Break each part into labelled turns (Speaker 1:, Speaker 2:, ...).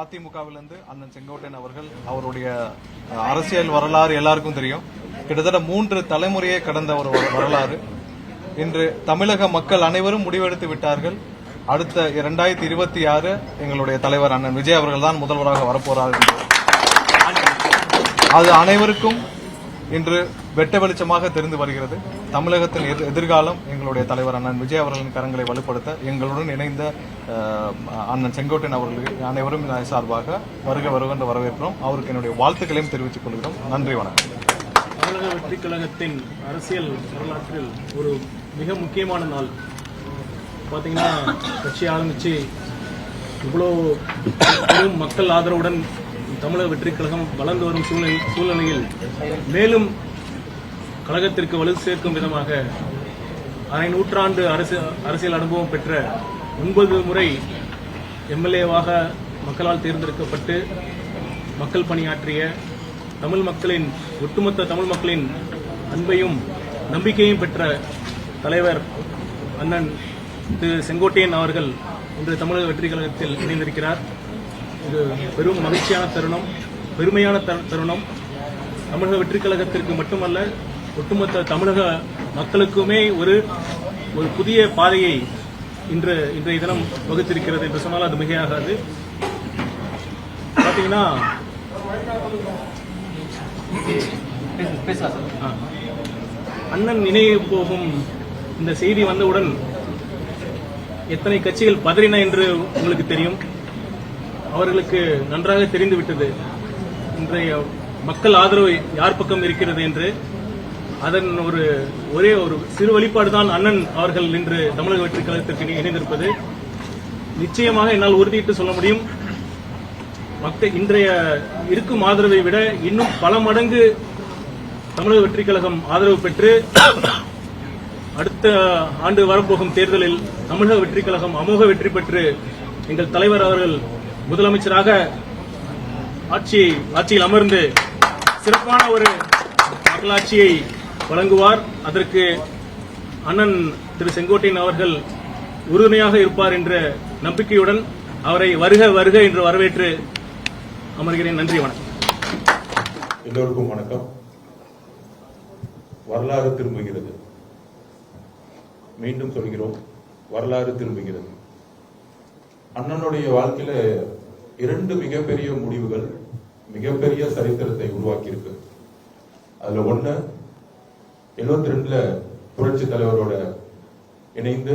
Speaker 1: அதிமுகவிலிருந்து அண்ணன் செங்கோட்டையன் அவர்கள் அவருடைய அரசியல் வரலாறு எல்லாருக்கும் தெரியும். கிட்டத்தட்ட மூன்று தலைமுறையை கடந்த ஒரு வரலாறு. இன்று தமிழக மக்கள் அனைவரும் முடிவெடுத்து விட்டார்கள். அடுத்த இரண்டாயிரத்தி இருபத்தி ஆறு எங்களுடைய தலைவர் அண்ணன் விஜய் அவர்கள் தான் முதல்வராக வரப்போறார். அது அனைவருக்கும் இன்று வெட்ட வெளிச்சமாக தெரிந்து வருகிறது. தமிழகத்தின் எதிர்- எதிர்காலம் எங்களுடைய தலைவர் அண்ணன் விஜய் அவர்களின் கரங்களை வலுப்படுத்த எங்களுடன் இணைந்த அண்ணன் செங்கோட்டையன் அவர்களுக்கு அனைவரும் சார்பாக வருக வருக என்று வரவேற்கிறோம். அவருக்கு என்னுடைய வாழ்த்துக்களையும் தெரிவித்துக் கொள்கிறோம். நன்றி வணக்கம்.
Speaker 2: தமிழக வெற்றி கழகத்தின் அரசியல் வரலாற்றில் ஒரு மிக முக்கியமான நாள். பார்த்தீங்கன்னா கட்சி ஆரம்பித்து இவ்வளோ பெரும் மக்கள் ஆதரவுடன் தமிழக வெற்றி கழகம் வளர்ந்து வரும் சூழ்நிலை சூழ்நிலையில் மேலும் கழகத்திற்கு வலு சேர்க்கும் விதமாக அரை நூற்றாண்டு அரசியல் அரசியல் அனுபவம் பெற்ற ஒன்பது முறை எம்எல்ஏவாக மக்களால் தேர்ந்தெடுக்கப்பட்டு மக்கள் பணியாற்றிய தமிழ் மக்களின் ஒட்டுமொத்த தமிழ் மக்களின் அன்பையும் நம்பிக்கையும் பெற்ற தலைவர் அண்ணன் திரு செங்கோட்டையன் அவர்கள் இன்று தமிழக வெற்றி கழகத்தில் இணைந்திருக்கிறார். இது பெரும் மகிழ்ச்சியான தருணம் பெருமையான தருணம். தமிழக வெற்றி கழகத்திற்கு மட்டுமல்ல ஒட்டுமொத்த தமிழக மக்களுக்குமே ஒரு ஒரு புதிய பாதையை இன்று இன்றைய தினம் வகுத்திருக்கிறது என்று சொன்னால் அது மிகையாகாது. பார்த்தீங்கன்னா அண்ணன் நினைவு போகும் இந்த செய்தி வந்தவுடன் எத்தனை கட்சிகள் பதறின என்று உங்களுக்கு தெரியும். அவர்களுக்கு நன்றாக தெரிந்துவிட்டது. இன்றைய மக்கள் ஆதரவு யார் பக்கம் இருக்கிறது என்று அதன் ஒரு ஒரே ஒரு சிறு வெளிப்பாடு தான் அண்ணன் அவர்கள் இன்று தமிழக வெற்றி கழகத்திற்கு இணைந்திருப்பது. நிச்சயமாக என்னால் உறுதியிட்டு சொல்ல முடியும். மக்கள் இன்றைய இருக்கும் ஆதரவை விட இன்னும் பல மடங்கு தமிழக வெற்றி கழகம் ஆதரவு பெற்று அடுத்த ஆண்டு வரப்போகும் தேர்தலில் தமிழக வெற்றி கழகம் அமோக வெற்றி பெற்று எங்கள் தலைவர் அவர்கள் முதலமைச்சராக ஆட்சி ஆட்சியில் அமர்ந்து சிறப்பான ஒரு மக்களாட்சியை வழங்குவார். அதற்கு அண்ணன் திரு செங்கோட்டையன் அவர்கள் உறுதுணையாக இருப்பார் என்ற நம்பிக்கையுடன் அவரை வருக வருக என்று வரவேற்று அமர்கிறேன். நன்றி வணக்கம்.
Speaker 3: எல்லோருக்கும் வணக்கம். வரலாறு திரும்புகிறது. மீண்டும் சொல்கிறோம் வரலாறு திரும்புகிறது. அண்ணனுடைய வாழ்க்கையில இரண்டு மிகப்பெரிய முடிவுகள் மிகப்பெரிய சரித்திரத்தை உருவாக்கியிருக்கு. அதுல ஒன்று எழுபத்தி ரெண்டுல புரட்சி தலைவரோட இணைந்து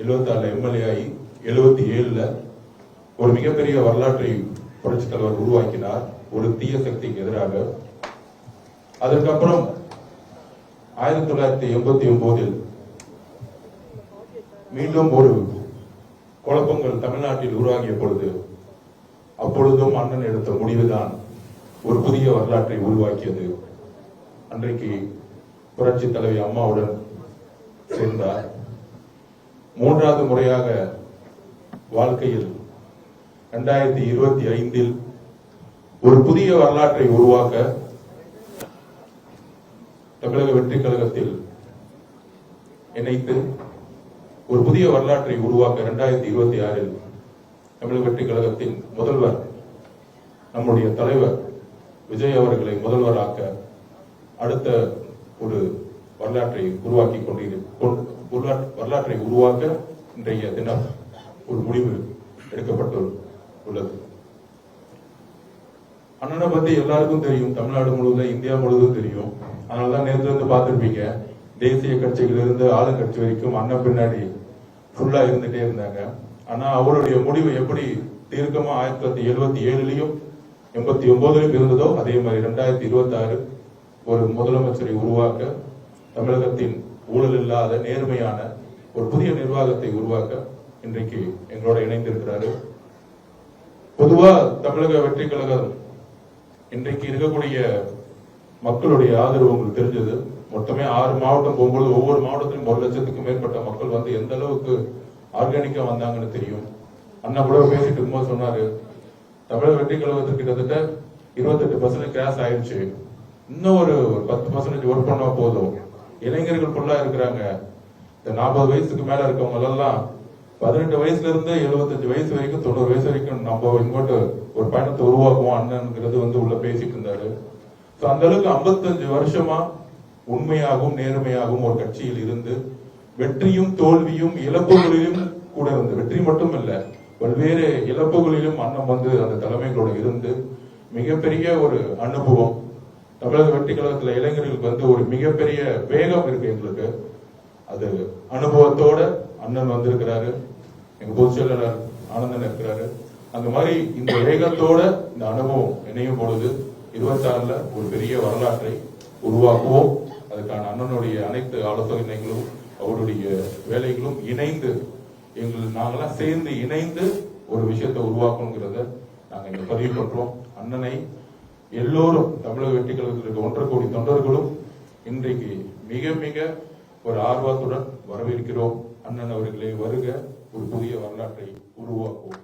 Speaker 3: எழுபத்தி ஆறுல எம்எல்ஏ ஆகி எழுபத்தி ஏழுல ஒரு மிகப்பெரிய வரலாற்றை புரட்சி தலைவர் உருவாக்கினார். ஒரு தீய சக்திக்கு எதிராக. அதற்கப்புறம் ஆயிரத்தி தொள்ளாயிரத்தி எண்பத்தி ஒன்பதில் மீண்டும் ஒரு குழப்பங்கள் தமிழ்நாட்டில் உருவாகிய பொழுது அப்பொழுதும் அண்ணன் எடுத்த முடிவுதான் ஒரு புதிய வரலாற்றை உருவாக்கியது. அன்றைக்கு புரட்சி தலைவி அம்மாவுடன் சேர்ந்தார். மூன்றாவது முறையாக வாழ்க்கையில் இரண்டாயிரத்தி இருபத்தி ஐந்தில் ஒரு புதிய வரலாற்றை உருவாக்க தமிழக வெற்றி கழகத்தில் இணைத்து ஒரு புதிய வரலாற்றை உருவாக்க இரண்டாயிரத்தி இருபத்தி ஆறில் தமிழக வெற்றி கழகத்தின் முதல்வர் நம்முடைய தலைவர் விஜய் அவர்களை முதல்வராக்க அடுத்த ஒரு வரலாற்றை உருவாக்கி கொண்டிரு வரலாற்றை உருவாக்க இன்றைய தினம் ஒரு முடிவு எடுக்கப்பட்டு உள்ளது அண்ணனை பத்தி எல்லாருக்கும் தெரியும் தமிழ்நாடு முழுவதும் இந்தியா முழுவதும் தெரியும். அதனாலதான் நேற்று இருந்து பார்த்திருப்பீங்க தேசிய கட்சியிலிருந்து இருந்து ஆளுங்கட்சி வரைக்கும் அண்ணன் பின்னாடி ஃபுல்லா இருந்துட்டே இருந்தாங்க. ஆனா அவருடைய முடிவு எப்படி தீர்க்கமா ஆயிரத்தி தொள்ளாயிரத்தி எழுபத்தி ஏழுலயும் எண்பத்தி ஒன்பதுலயும் இருந்ததோ அதே மாதிரி ரெண்டாயிரத்தி இருபத்தி ஆறு ஒரு முதலமைச்சரை உருவாக்க தமிழகத்தின் ஊழல் இல்லாத நேர்மையான ஒரு புதிய நிர்வாகத்தை உருவாக்க இன்றைக்கு எங்களோட இணைந்திருக்கிறாரு. பொதுவா தமிழக வெற்றி கழகம் இன்றைக்கு இருக்கக்கூடிய மக்களுடைய ஆதரவு உங்களுக்கு தெரிஞ்சது. மொத்தமே ஆறு மாவட்டம் போகும்போது ஒவ்வொரு மாவட்டத்திலும் ஒரு லட்சத்துக்கும் மேற்பட்ட மக்கள் வந்து எந்த அளவுக்கு ஆர்கானிக்கா வந்தாங்கன்னு தெரியும். அண்ணா கூட பேசிட்டு இருக்கும்போது சொன்னாரு தமிழக வெற்றி கழகத்துக்கு கிட்டத்தட்ட இருபத்தெட்டு பர்சன்ட் கிராஸ் ஆயிடுச்சு. இன்னும் ஒரு பத்து பர்சன்டேஜ் ஒர்க் பண்ணா போதும். இளைஞர்கள் ஃபுல்லா இருக்கிறாங்க. இந்த நாற்பது வயசுக்கு மேல இருக்கவங்க எல்லாம் பதினெட்டு வயசுல இருந்து எழுபத்தஞ்சு வயசு வரைக்கும் தொண்ணூறு வயசு வரைக்கும் நம்ம இங்கோட்டு ஒரு பயணத்தை உருவாக்குவோம் அண்ணன்ங்கிறது வந்து உள்ள பேசிட்டு இருந்தாரு. So, அந்த அளவுக்கு 55 வருஷமா உண்மையாகவும் நேர்மையாகவும் ஒரு கட்சியில் இருந்து வெற்றியும் தோல்வியும் இழப்புகளிலும் கூட இருந்து வெற்றி மட்டும் இல்ல பல்வேறு இழப்புகளிலும் அண்ணன் வந்து அந்த தலைமைகளோட இருந்து மிகப்பெரிய ஒரு அனுபவம். தமிழக வெற்றி கழகத்துல இளைஞர்களுக்கு வந்து ஒரு மிகப்பெரிய வேகம் இருக்கு எங்களுக்கு. அது அனுபவத்தோட அண்ணன் வந்திருக்கிறாரு எங்க பொதுச் செயலாளர் ஆனந்தன் இருக்கிறாரு. அந்த மாதிரி இந்த வேகத்தோட இந்த அனுபவம் இணையும் பொழுது இருபத்தி ஆறுல ஒரு பெரிய வரலாற்றை உருவாக்குவோம். அதுக்கான அண்ணனுடைய அனைத்து ஆலோசனைகளும் அவருடைய வேலைகளும் இணைந்து எங்கள் நாங்கெல்லாம் சேர்ந்து இணைந்து ஒரு விஷயத்தை உருவாக்கணுங்கிறத நாங்க இங்க பதிவு பண்றோம். அண்ணனை எல்லோரும் தமிழக வெற்றி கழகத்தில் இருக்க ஒன்றரை கோடி தொண்டர்களும் இன்றைக்கு மிக மிக ஒரு ஆர்வத்துடன் வரவேற்கிறோம். அண்ணன் அவர்களை வருக. ஒரு புதிய வரலாற்றை உருவாக்குவோம்.